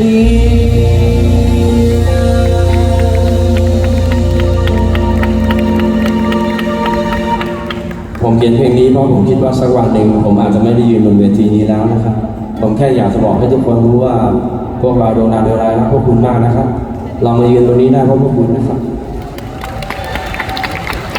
ผมเขียนเพลงนี้เพราะผมคิดว่าสักวันหนึ่งผมอาจจะไม่ได้ยืนบนเวทีนี้แล้วนะครับ ผมแค่อยากจะบอกให้ทุกคนรู้ว่า พวกเราโดนงดาวเดวไรรักพวกคุณมากนะครับ เรามายืนตรงนี้ได้เพราะพวกคุณนะครับ